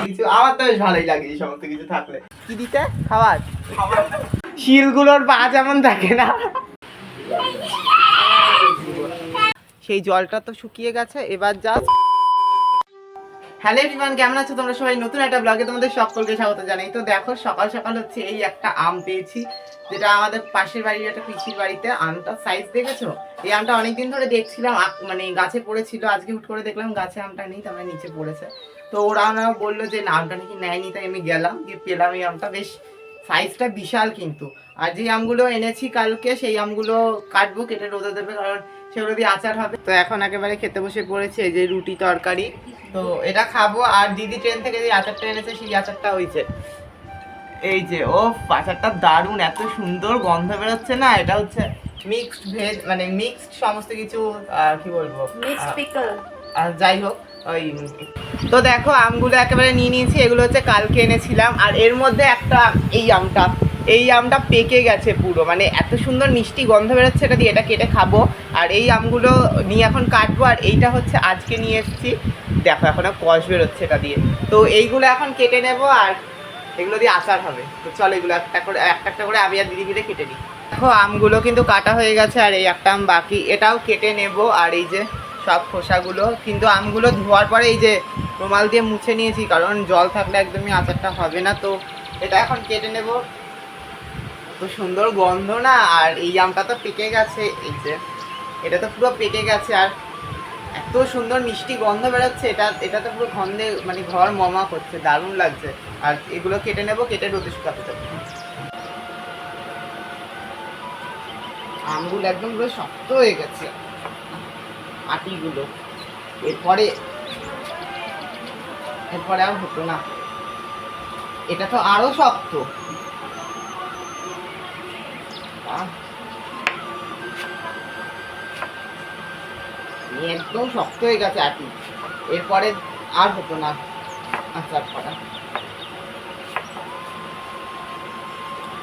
কিছু আমার তো বেশ ভালোই লাগে এই সমস্ত কিছু থাকলে। কি দিতে খাবার শিলগুলোর পা যেমন থাকে না। সেই জলটা তো শুকিয়ে গেছে এবার জাস্ট হ্যালো এভরিওয়ান কেমন আছো তোমরা সবাই? নতুন একটা ব্লগে তোমাদের সকলকে স্বাগত জানাই। তো দেখো, সকাল সকাল হচ্ছে এই একটা আম পেয়েছি, যেটা আমাদের পাশের বাড়ির একটা পিসির বাড়িতে আমটা সাইজ দেখেছ? এই আমটা অনেকদিন ধরে দেখছিলাম মানে গাছে পড়েছিল, আজকে হুট করে দেখলাম গাছে আমটা নেই, তারপরে নিচে পড়েছে। তো ওরা ওরা বলল যে, না, আমটা নাকি নেয়নি, তাই আমি গেলাম, গিয়ে পেলাম এই আমটা। বেশ সাইজটা বিশাল কিন্তু। আর যে আমগুলো এনেছি কালকে, সেই আমগুলো কাটবো, কেটে রোদে দেবে, কারণ সেগুলো দিয়ে আচার হবে। তো এখন একেবারে খেতে বসে পড়েছে এই যে রুটি তরকারি। তো এটা খাব আর দিদি ট্রেন থেকে যে আচারটা এনেছে সেই আচারটা হয়েছে এই যে ও আচারটা দারুণ এত সুন্দর গন্ধ বেরোচ্ছে না এটা হচ্ছে মিক্সড ভেজ মানে মিক্সড সমস্ত কিছু কি বলব? আর যাই হোক ওই তো দেখো আমগুলো একেবারে নিয়ে নিয়েছি এগুলো হচ্ছে কালকে এনেছিলাম আর এর মধ্যে একটা এই আমটা। এই আমটা পেকে গেছে পুরো মানে এত সুন্দর মিষ্টি গন্ধ বেরোচ্ছে এটা দিয়ে, এটা কেটে খাব। আর এই আমগুলো নিয়ে এখন কাটবো, আর এইটা হচ্ছে আজকে নিয়ে এসেছি। দেখো, এখন কষ বেরোচ্ছে এটা দিয়ে। তো এইগুলো এখন কেটে নেব, আর এগুলো দিয়ে আচার হবে। তো চলো এগুলো একটা করে, একটা একটা করে আমি আর দিদি মিলে কেটে নিই। দেখো, আমগুলো কিন্তু কাটা হয়ে গেছে, আর এই একটা আম বাকি। এটাও কেটে নেব, আর এই যে সব খোসাগুলো। কিন্তু আমগুলো ধোয়ার পরে এই যে রুমাল দিয়ে মুছে নিয়েছি, কারণ জল থাকলে একদমই আচারটা হবে না। তো এটা এখন কেটে নেব। তো সুন্দর গন্ধ না, আর এই আমটা তো পেকে গেছে, এই যে, এটা তো পুরো পেকে গেছে, আর এত সুন্দর মিষ্টি গন্ধ বেরোচ্ছে, এটা এটা তো পুরো গন্ধে মানে ঘর মমা করছে, দারুণ লাগছে, আর এগুলো কেটে নেব, কেটে রোদে শুকাতে দেবো আমগুলো একদম পুরো শক্ত হয়ে গেছে, আটিগুলো, এরপরে এরপরে আর হতো না, এটা তো আরও শক্ত। একদম শক্ত হয়ে গেছে আটি এরপরে আর হতো না। আচার করা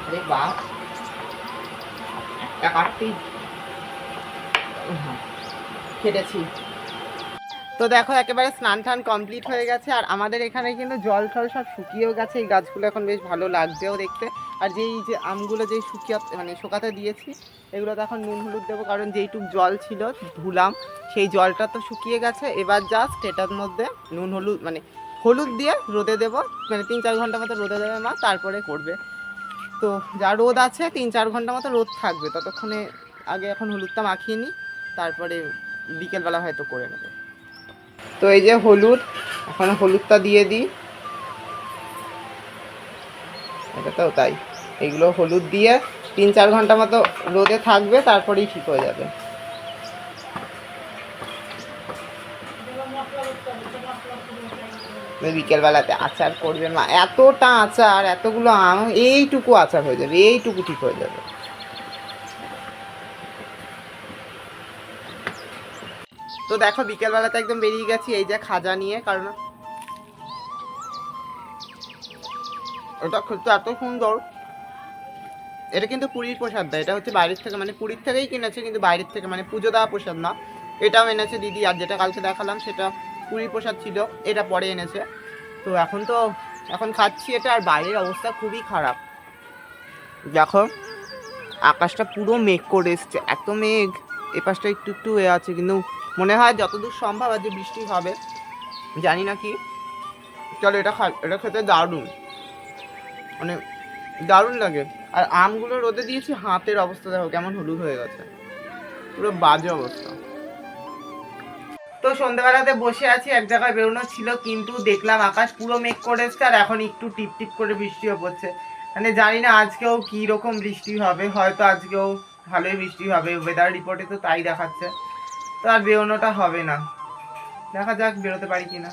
আরে বাহ। একটা কাটতেই হ্যাঁ, কেটেছি তো দেখো একেবারে স্নান টান কমপ্লিট হয়ে গেছে। আর আমাদের এখানে কিন্তু জল টল সব শুকিয়েও গেছে। এই গাছগুলো এখন বেশ ভালো লাগছেও দেখতে। আর যেই যে আমগুলো যেই শুকিয়ে মানে শুকাতে দিয়েছি এগুলো তো এখন নুন হলুদ দেবো, কারণ যেইটুক জল ছিল ধুলাম, সেই জলটা তো শুকিয়ে গেছে। এবার জাস্ট এটার মধ্যে নুন হলুদ মানে হলুদ দিয়ে রোদে দেবো মানে তিন চার ঘণ্টা মতো রোদে দেবে মা, তারপরে করবে। তো যা রোদ আছে, তিন চার ঘণ্টা মতো রোদ থাকবে, ততক্ষণে আগে এখন হলুদটা মাখিয়ে নিই তারপরে বিকেলবেলা হয়তো করে নেবে। তো এই যে হলুদ, এখন হলুদটা দিয়ে দিই। এটাতেও তাই। এগুলো হলুদ দিয়ে তিন চার ঘণ্টা মতো রোদে থাকবে, তারপরেই ঠিক হয়ে যাবে। বিকেলবেলাতে আচার করবে মা। এতটা আচার, এতগুলো আম, এইটুকু আচার হয়ে যাবে, এইটুকু ঠিক হয়ে যাবে। তো দেখো, বিকেলবেলাতে একদম বেরিয়ে গেছি, এই যে খাজা নিয়ে, কারণ এটা খেতে এত সুন্দর। এটা কিন্তু পুরীর প্রসাদ দেয় এটা হচ্ছে বাইরের থেকে মানে পুরীর থেকেই কিনেছে, কিন্তু বাইরের থেকে মানে পুজো দেওয়া প্রসাদ না। এটাও এনেছে দিদি, আর যেটা কালকে দেখালাম সেটা পুরীর প্রসাদ ছিল, এটা পরে এনেছে। তো এখন তো, এখন খাচ্ছি এটা, আর বাইরের অবস্থা খুবই খারাপ। দেখো, আকাশটা পুরো মেঘ করে এসছে, এত মেঘ। এ পাশটা একটু একটু হয়ে আছে, কিন্তু মনে হয় যতদূর সম্ভব আজ বৃষ্টি হবে, জানি না কি। চলো, এটা খা, এটা খেতে দারুণ। মানে দারুণ লাগে। আর আমগুলো রোদে দিয়েছি, হাতের অবস্থা দেখো কেমন হলুদ হয়ে গেছে। পুরো বাজে অবস্থা। তো সন্ধ্যেবেলাতে বসে আছি, এক জায়গায় বেরোনো ছিল, কিন্তু দেখলাম আকাশ পুরো মেঘ করে এসছে আর এখন একটু টিপ টিপ করে বৃষ্টিও পড়ছে মানে জানি না আজকেও কি রকম বৃষ্টি হবে, হয়তো আজকেও ভালোই বৃষ্টি হবে ওয়েদার রিপোর্টে তো তাই দেখাচ্ছে। তো আর বেরোনোটা হবে না। দেখা যাক বেরোতে পারি কিনা।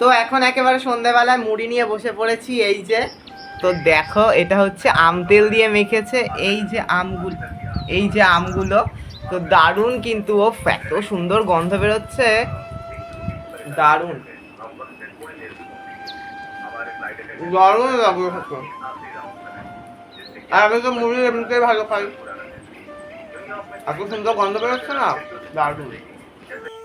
তো এখন একেবারে সন্ধ্যেবেলায় মুড়ি নিয়ে বসে পড়েছি, এই যে তো দেখো, এটা হচ্ছে আম তেল দিয়ে মেখেছে। এই যে আমগুলো, এই যে আমগুলো, তো দারুণ কিন্তু ও এত সুন্দর গন্ধ বেরোচ্ছে। দারুণ। দারুণ খেতে। আর আমি তো মুড়ি এমনিতেই ভালো খাই। এত সুন্দর গন্ধ বেরোচ্ছে না? দারুণ।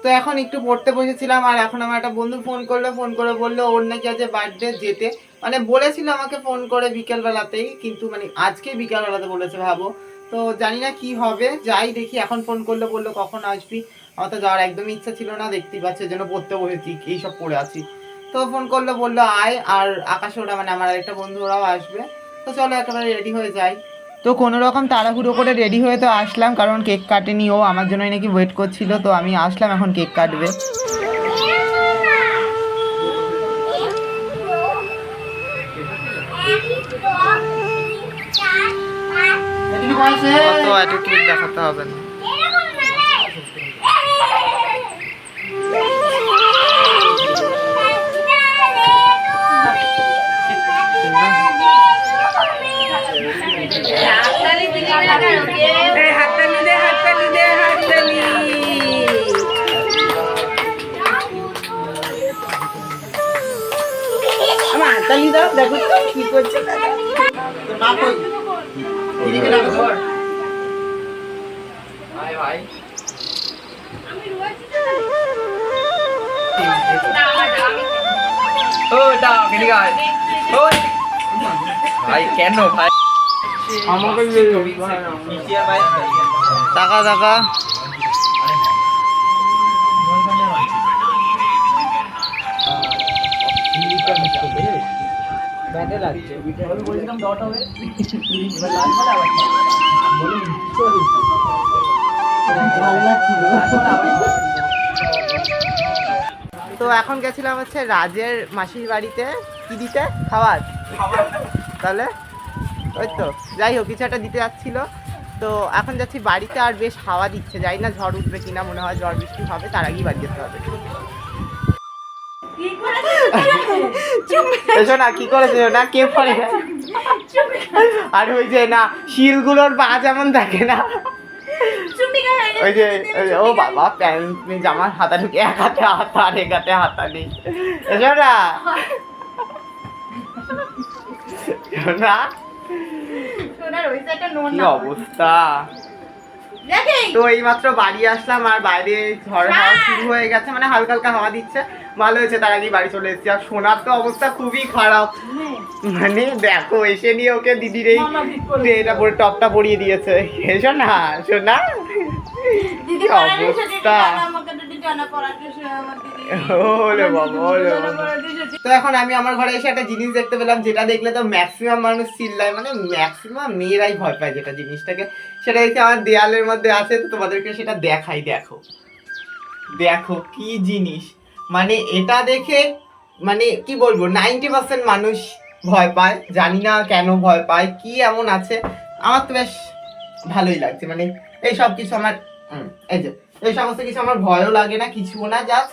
তো এখন একটু পড়তে বসেছিলাম, আর এখন আমার একটা বন্ধু ফোন করল ফোন করে বলল ওর নাকি আজ বার্থডে যেতে। মানে বলেছিল আমাকে ফোন করে বিকেলবেলাতেই, কিন্তু মানে আজকে বিকেলবেলাতে বলেছে ভাবো। তো জানি না কি হবে, যাই দেখি, এখন ফোন করল, বলল কখন আসবি? আমার তো যাওয়ার একদমই ইচ্ছা ছিল না, দেখতেই পাচ্ছে যেন পড়তে বসেছি, এইসব পড়ে আছি। তো ফোন করল, বলল আয়, আর আকাশ ওরা মানে আমার আরেকটা বন্ধু ওরাও আসবে। তো চলো একেবারে রেডি হয়ে যাই। তো কোনো রকম তাড়াহুড়ো করে রেডি হয়ে তো আসলাম কারণ কেক কাটেনি ও আমার জন্যই নাকি ওয়েট করছিল তো আমি আসলাম এখন কেক কাটবে। অত অ্যাটিটিউড দেখাতে হবে না। হাততালি দে হাততালি দে হাততালি আমার হাততালি দাও দেখো কি করছে আয় ওই ভাই, কেন, ভাই? টাকা টাকা। তো এখন গেছিলাম হচ্ছে রাজের মাসির বাড়িতে। কি দিতে? খাবার। তাহলে? ওই তো যাই হোক কিছু একটা দিতে যাচ্ছিল। তো এখন যাচ্ছি বাড়িতে আর বেশ হাওয়া দিচ্ছে। যাই না ঝড় উঠবে কিনা মনে হয় ঝড় বৃষ্টি হবে তার আগেই বাড়ি যেতে হবে। না কি করেছে না কে পরে আর ওই যে না শিলগুলোর পা যেমন থাকে না। ওই যে ও বাবা প্যান্ট জামার হাতা ঢুকে এক হাতে হাতা আর এক হাতে হাতা নেই এসো না। এসো না কি অবস্থা? তো এইমাত্র বাড়ি আসলাম আর বাইরে ঝড় হাওয়া শুরু হয়ে গেছে মানে হালকা হালকা হাওয়া দিচ্ছে। ভালো হয়েছে তার আগেই বাড়ি চলে এসেছি। আর সোনার তো অবস্থা খুবই খারাপ। মানে দেখো এসে নিয়ে ওকে দিদির এই এটা পরে টপটা পরিয়ে দিয়েছে। এসো না সোনা। অবস্থা? তো এখন আমি আমার ঘরে এসে একটা জিনিস দেখতে পেলাম যেটা দেখলে তো ম্যাক্সিমাম মানুষ চিল্লায়। মানে ম্যাক্সিমাম মেয়েরাই ভয় পায় যেটা জিনিসটাকে। সেটা দেখছি আমার দেয়ালের মধ্যে আছে তো তোমাদেরকে সেটা দেখাই দেখো। দেখো কি জিনিস। মানে এটা দেখে মানে কি বলব নাইনটি পার্সেন্ট মানুষ ভয় পায়। জানি না কেন ভয় পায় কি এমন আছে। আমার তো বেশ ভালোই লাগছে মানে এই সব কিছু আমার এই যে এই সমস্ত কিছু আমার ভয়ও লাগে না, কিছুও না জাস্ট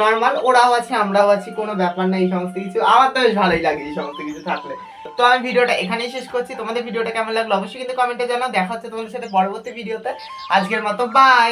নর্মাল ওরাও আছে, আমরাও আছি, কোনো ব্যাপার না এই সমস্ত কিছু। আমার তো বেশ ভালোই লাগে এই সমস্ত কিছু থাকলে। তো আমি ভিডিওটা এখানেই শেষ করছি। তোমাদের ভিডিওটা কেমন লাগল অবশ্যই কিন্তু কমেন্টে জানাও। দেখা হচ্ছে তোমাদের সাথে পরবর্তী ভিডিওতে। আজকের মতো বাই